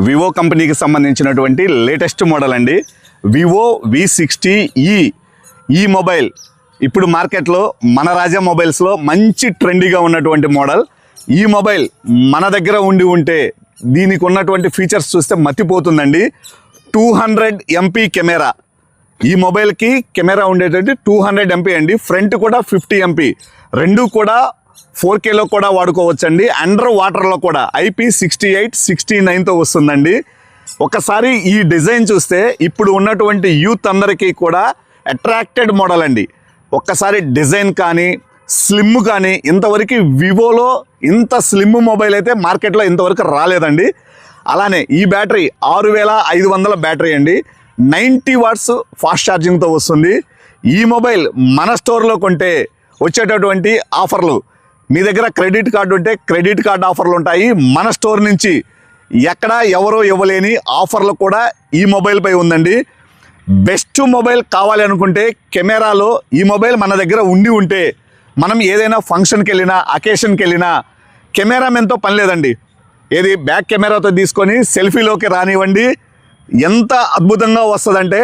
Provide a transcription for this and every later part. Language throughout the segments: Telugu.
వివో కంపెనీకి సంబంధించినటువంటి లేటెస్ట్ మోడల్ అండి. వివో వి సిక్స్టీ ఈ ఈ మొబైల్ ఇప్పుడు మార్కెట్లో మన రాజా మొబైల్స్లో మంచి ట్రెండీగా ఉన్నటువంటి మోడల్ ఈ మొబైల్ మన దగ్గర ఉండి ఉంటే దీనికి ఉన్నటువంటి ఫీచర్స్ చూస్తే మతిపోతుందండి. Two hundred MP camera. ఈ మొబైల్కి కెమెరా ఉండేటట్టు టూ హండ్రెడ్ ఎంపీ అండి. ఫ్రంట్ కూడా ఫిఫ్టీ ఎంపీ రెండు కూడా ఫోర్ కేలో కూడా వాడుకోవచ్చండి. అండర్ వాటర్లో కూడా ఐపీ సిక్స్టీ ఎయిట్ సిక్స్టీ నైన్తో వస్తుందండి. ఒకసారి ఈ డిజైన్ చూస్తే ఇప్పుడు ఉన్నటువంటి యూత్ అందరికీ కూడా అట్రాక్టెడ్ మోడల్ అండి. ఒక్కసారి డిజైన్ కానీ స్లిమ్ కానీ ఇంతవరకు వివోలో ఇంత స్లిమ్ మొబైల్ అయితే మార్కెట్లో ఇంతవరకు రాలేదండి. అలానే ఈ బ్యాటరీ ఆరు వేల ఐదు వందల బ్యాటరీ అండి. నైంటీ వాట్స్ ఫాస్ట్ ఛార్జింగ్తో వస్తుంది. ఈ మొబైల్ మన స్టోర్లో కొంటే వచ్చేటటువంటి ఆఫర్లు మీ దగ్గర క్రెడిట్ కార్డు ఉంటే క్రెడిట్ కార్డు ఆఫర్లు ఉంటాయి. మన స్టోర్ నుంచి ఎక్కడ ఎవరో ఇవ్వలేని ఆఫర్లు కూడా ఈ మొబైల్పై ఉందండి. బెస్ట్ మొబైల్ కావాలి అనుకుంటే కెమెరాలో ఈ మొబైల్ మన దగ్గర ఉండి ఉంటే మనం ఏదైనా ఫంక్షన్కి వెళ్ళినా అకేషన్కి వెళ్ళినా కెమెరామెన్తో పని లేదండి. ఏది బ్యాక్ కెమెరాతో తీసుకొని సెల్ఫీలోకి రానివ్వండి. ఎంత అద్భుతంగా వస్తుందంటే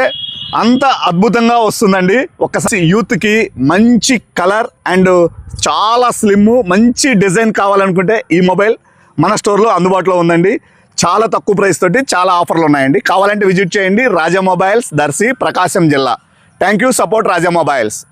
అంత అద్భుతంగా వస్తుందండి. ఒకసారి యూత్కి మంచి కలర్ అండ్ చాలా స్లిమ్ మంచి డిజైన్ కావాలనుకుంటే ఈ మొబైల్ మన స్టోర్లో అందుబాటులో ఉందండి. చాలా తక్కువ ప్రైస్ తోటి చాలా ఆఫర్లు ఉన్నాయండి. కావాలంటే విజిట్ చేయండి. రాజా మొబైల్స్ దర్శి ప్రకాశం జిల్లా. Thank you support Raja mobiles.